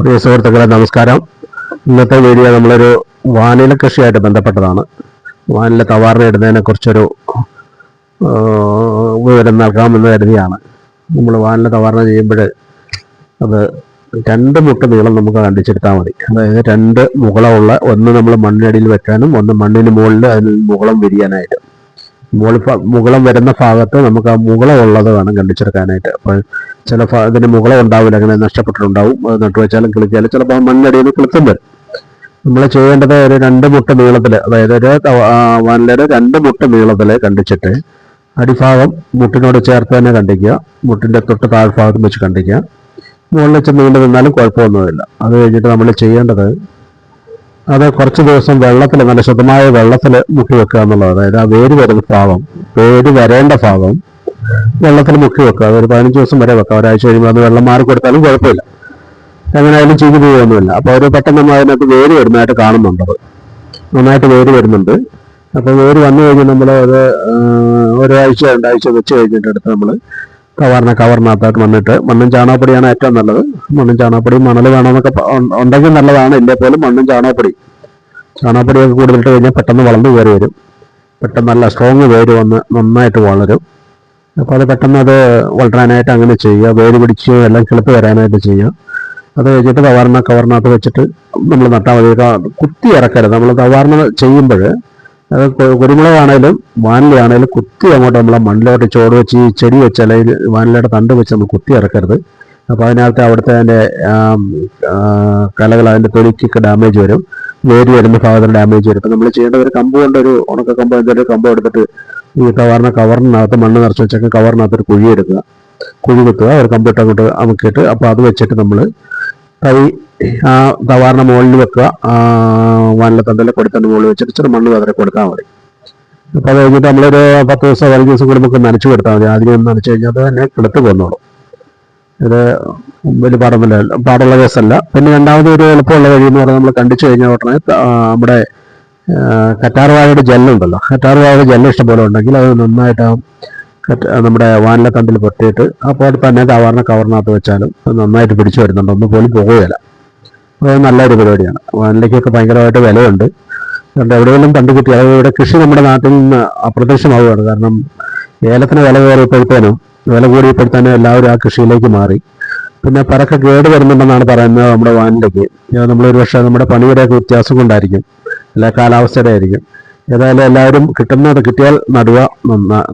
പ്രിയ സുഹൃത്തുക്കളെ നമസ്കാരം. ഇന്നത്തെ വീഡിയോ നമ്മളൊരു വാനില കൃഷിയായിട്ട് ബന്ധപ്പെട്ടതാണ്. വാനില തവാറിനിടുന്നതിനെ കുറിച്ചൊരു വിവരം നൽകാമെന്ന് കരുതിയാണ്. നമ്മൾ വാനില തവാറിന ചെയ്യുമ്പോൾ അത് രണ്ട് മുട്ട നീളം നമുക്ക് കണ്ടിച്ചെടുത്താൽ മതി. അതായത് രണ്ട് മുകളമുള്ള ഒന്ന് നമ്മൾ മണ്ണിനടിയിൽ വെക്കാനും ഒന്ന് മണ്ണിന് മുകളിൽ അതിന് മുകളം വിരിയാനായിട്ട്. മുകൾ മുകളം വരുന്ന ഭാഗത്ത് നമുക്ക് ആ മുകളം ഉള്ളത് വേണം കണ്ടിച്ചെടുക്കാനായിട്ട്. അപ്പോൾ ചില ഇതിന് മുകളം ഉണ്ടാവില്ല അങ്ങനെ നഷ്ടപ്പെട്ടിട്ടുണ്ടാവും. നട്ടുവെച്ചാലും കിളിച്ചാലും ചിലപ്പോൾ മണ്ണടിയിൽ നിന്ന് കിളുത്തും വരും. നമ്മൾ ചെയ്യേണ്ടത് ഒരു രണ്ട് മുട്ട നീളത്തിൽ അതായത് ഒരു വനലൊരു രണ്ട് മുട്ട നീളത്തിൽ കണ്ടിച്ചിട്ട് അടിഭാഗം മുട്ടിനോട് ചേർത്ത് തന്നെ കണ്ടിക്കുക. മുട്ടിന്റെ തൊട്ട് താഴ്ഭാഗത്തും വെച്ച് കണ്ടിക്കുക. മുകളിൽ വെച്ച് നീണ്ടു നിന്നാലും കുഴപ്പമൊന്നുമില്ല. അത് കഴിഞ്ഞിട്ട് നമ്മൾ ചെയ്യേണ്ടത് അത് കുറച്ച് ദിവസം വെള്ളത്തിൽ നല്ല ശുദ്ധമായ വെള്ളത്തിൽ മുക്കി വെക്കുക എന്നുള്ളത് അതായത് ആ വേര് വരുന്ന ഭാഗം വേര് വരേണ്ട ഭാഗം വെള്ളത്തിൽ മുക്കി വെക്കുക. ഒരു പതിനഞ്ച് ദിവസം വരെ വെക്കുക. ഒരാഴ്ച കഴിയുമ്പോൾ അത് വെള്ളം മാറി കൊടുത്താലും കുഴപ്പമില്ല. എങ്ങനെയായാലും ചീഞ്ഞു പോകുകയൊന്നുമില്ല അപ്പോൾ ഒരു പെട്ടെന്ന് നമ്മൾ അതിനകത്ത് വേര് വരുന്നതായിട്ട് കാണുന്നുണ്ട്. നന്നായിട്ട് വേര് വരുന്നുണ്ട്. അപ്പോൾ വേര് വന്നു കഴിഞ്ഞാൽ നമ്മൾ അത് ഒരാഴ്ച രണ്ടാഴ്ച വെച്ച് കഴിഞ്ഞിട്ട് നമ്മൾ കവറിനെ കവറിനകത്തായിട്ട് മണ്ണിട്ട് മണ്ണും ചാണകപ്പൊടിയാണ് ഏറ്റവും നല്ലത്. മണ്ണും ചാണകപ്പൊടി മണൽ വേണമെന്നൊക്കെ ഉണ്ടെങ്കിൽ നല്ലതാണ്. ഇല്ലേ പോലും മണ്ണും ചാണകപ്പൊടി. ചാണകപ്പൊടിയൊക്കെ കൂടുതലിട്ട് കഴിഞ്ഞാൽ പെട്ടെന്ന് വളർന്നു കയറി വരും. പെട്ടെന്ന് നല്ല സ്ട്രോങ് വേര് വന്ന് നന്നായിട്ട് വളരും. അപ്പോൾ അത് പെട്ടെന്ന് അത് വളരാനായിട്ട് അങ്ങനെ ചെയ്യുക. വേര് പിടിച്ച് എല്ലാം കിളപ്പ് വരാനായിട്ട് ചെയ്യുക. അത് വെച്ചിട്ട് തവാറിന കവറിനകത്ത് വെച്ചിട്ട് നമ്മൾ നട്ടാൽ മതി. കുത്തി ഇറക്കരുത്. നമ്മൾ തവാറിന ചെയ്യുമ്പോൾ കുരുമുളകാണേലും വാനിലയാണേലും കുത്തി അങ്ങോട്ട് നമ്മൾ മണ്ണിലോട്ട് ചോട് വെച്ച് ഈ ചെടി വെച്ച് അല്ലെങ്കിൽ വാനിലയുടെ തണ്ട് വെച്ച് നമ്മൾ കുത്തി ഇറക്കരുത്. അപ്പോൾ അതിനകത്ത് അവിടുത്തെ അതിന്റെ കലകൾ അതിന്റെ തൊലിക്കൊക്കെ ഡാമേജ് വരും. വേര് വരുന്ന ഭാഗത്തിന് ഡാമേജ് വരും. ഇപ്പം നമ്മൾ ചെയ്യേണ്ട ഒരു കമ്പ് കൊണ്ട് ഒരു ഉണക്ക കമ്പ് എന്തൊരു കമ്പ് എടുത്തിട്ട് ഈ കവറിന കവറിനകത്ത് മണ്ണ് നിറച്ച് വെച്ചൊക്കെ കവറിനകത്ത് ഒരു കുഴി എടുക്കുക. കുഴി കുത്തുക. ഒരു കമ്പിട്ട് അങ്ങോട്ട് അമുക്കിയിട്ട് അപ്പോൾ അത് വെച്ചിട്ട് നമ്മൾ തവി ആ തവാറിന് മുകളിൽ വെക്കുക. വാനിലത്തണ്ടിലെ കൊടുത്തണ്ട് മുകളിൽ വെച്ചിട്ട് ഇച്ചിരി മണ്ണ് കതറി കൊടുത്താൽ മതി. അപ്പോൾ അത് കഴിഞ്ഞിട്ട് നമ്മളൊരു പത്ത് ദിവസം പതിനഞ്ച് ദിവസം കൂടി നമുക്ക് നനച്ചു കൊടുത്താൽ മതി. ആദ്യം നനച്ചു കഴിഞ്ഞാൽ അത് തന്നെ കിളുത്ത് കൊന്നോളും. ഇത് വലിയ പാടൊന്നുമില്ല പാടുള്ള കേസല്ല. പിന്നെ രണ്ടാമത് ഒരു എളുപ്പമുള്ള വഴി എന്ന് പറഞ്ഞാൽ നമ്മൾ കണ്ടിച്ചു കഴിഞ്ഞാൽ ഉടനെ നമ്മുടെ കറ്റാർവാഴയുടെ ജെല്ലുണ്ടല്ലോ. കറ്റാർവാഴയുടെ ജെല്ല് ഇഷ്ടംപോലെ ഉണ്ടെങ്കിൽ അത് നന്നായിട്ട് നമ്മുടെ വാനിലെ തണ്ടിൽ പൊട്ടിയിട്ട് അപ്പോൾ തന്നെ കവറിനെ കവറിനകത്ത് വെച്ചാലും നന്നായിട്ട് പിടിച്ചു വരുന്നുണ്ട്. ഒന്നും പോലും പോകുകയില്ല നല്ലൊരു പരിപാടിയാണ്. വാനിലയ്ക്കൊക്കെ ഭയങ്കരമായിട്ട് വിലയുണ്ട്. അതുകൊണ്ട് എവിടെയെങ്കിലും കണ്ടു കിട്ടി ഇവിടെ കൃഷി നമ്മുടെ നാട്ടിൽ നിന്ന് അപ്രത്യക്ഷമാവുകയാണ്. കാരണം ഏലത്തിന് വില കയറിയപ്പോഴത്തേനും വില കൂടിയപ്പോഴത്തേനും എല്ലാവരും ആ കൃഷിയിലേക്ക് മാറി. പിന്നെ പരക്കെ കേട് വരുന്നുണ്ടെന്നാണ് പറയുന്നത് നമ്മുടെ വാനിലേക്ക് നമ്മളൊരു പക്ഷേ നമ്മുടെ പണിയുടെയൊക്കെ വ്യത്യാസം കൊണ്ടായിരിക്കും. അല്ലെ കാലാവസ്ഥയുടെ ആയിരിക്കും ഏതായാലും എല്ലാവരും കിട്ടുന്നത് കിട്ടിയാൽ നടുക നന്നാ